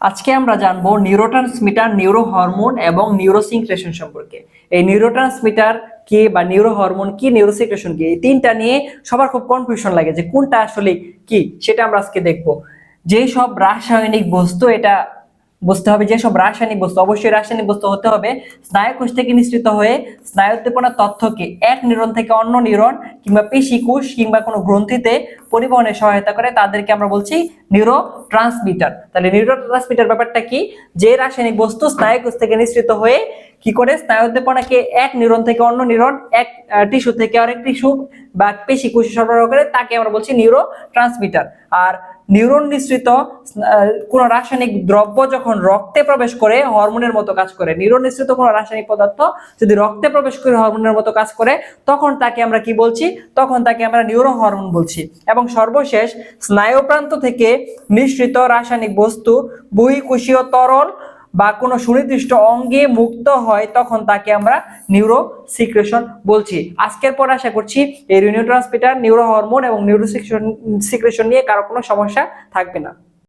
আজকে আমরা জানব নিউরোট্রান্সমিটার নিউরো হরমোন এবং নিউরোসিংক্রেশন সম্পর্কে। এই নিউরোট্রান্সমিটার কি বা নিউরো হরমোন কি নিউরোসিংক্রেশন কি, এই তিনটা নিয়ে সবার খুব কনফিউশন লাগে যে কোনটা আসলে কি, সেটা আমরা আজকে দেখব। যে সব রাসায়নিক বস্তু, এটা বুঝতে হবে যে সব রাসায়নিক বস্তু, অবশ্যই রাসায়নিক বস্তু হতে হবে। স্নায়ু কোষ থেকে নিঃসৃত হয়ে স্নায়ুদ্দীপনার তথ্যকে এক নিউরন থেকে অন্য নিউরন কিংবা পেশি কোষ কিংবা কোনো গ্রন্থিতে পরিবহনে সহায়তা করে তাদেরকে আমরা বলছি নিউরো ট্রান্সমিটার তাহলে নিউরো ট্রান্সমিটার ব্যাপারটা কি? যে রাসায়নিক বস্তু স্নায়ু কোষ থেকে নিঃসৃত হয়ে কি করে? স্নায়ুদ্দীপনাকে এক নিউরন থেকে অন্য নিউরন, এক টিস্যু থেকে আরেক টিস্যু বা পেশি কোষে সরবরাহ করে তাকে আমরা বলছি নিউরো ট্রান্সমিটার আর নিউরন নিঃসৃত কোন রাসায়নিক দ্রব্য যখন রক্তে প্রবেশ করে, হরমোনের মতো কাজ করে, নিউরন নিঃসৃত কোন রাসায়নিক পদার্থ যদি রক্তে প্রবেশ করে হরমোনের মতো কাজ করে, তখন তাকে আমরা কি বলছি? তখন তাকে আমরা নিউরো হরমোন বলছি। এবং সর্বশেষ, স্নায়ুপ্রান্ত থেকে নিঃসৃত রাসায়নিক বস্তু, বহিঃকোষীয় তরল বা কোনো সুনির্দিষ্ট অঙ্গে মুক্ত হয়, তখন তাকে আমরা নিউরো সিক্রেশন বলছি। আজকের পর আশা করছি এই নিউরো ট্রান্সমিটার নিউরো হরমোন এবং নিউরো সিক্রেশন নিয়ে কারও কোনো সমস্যা থাকবে না।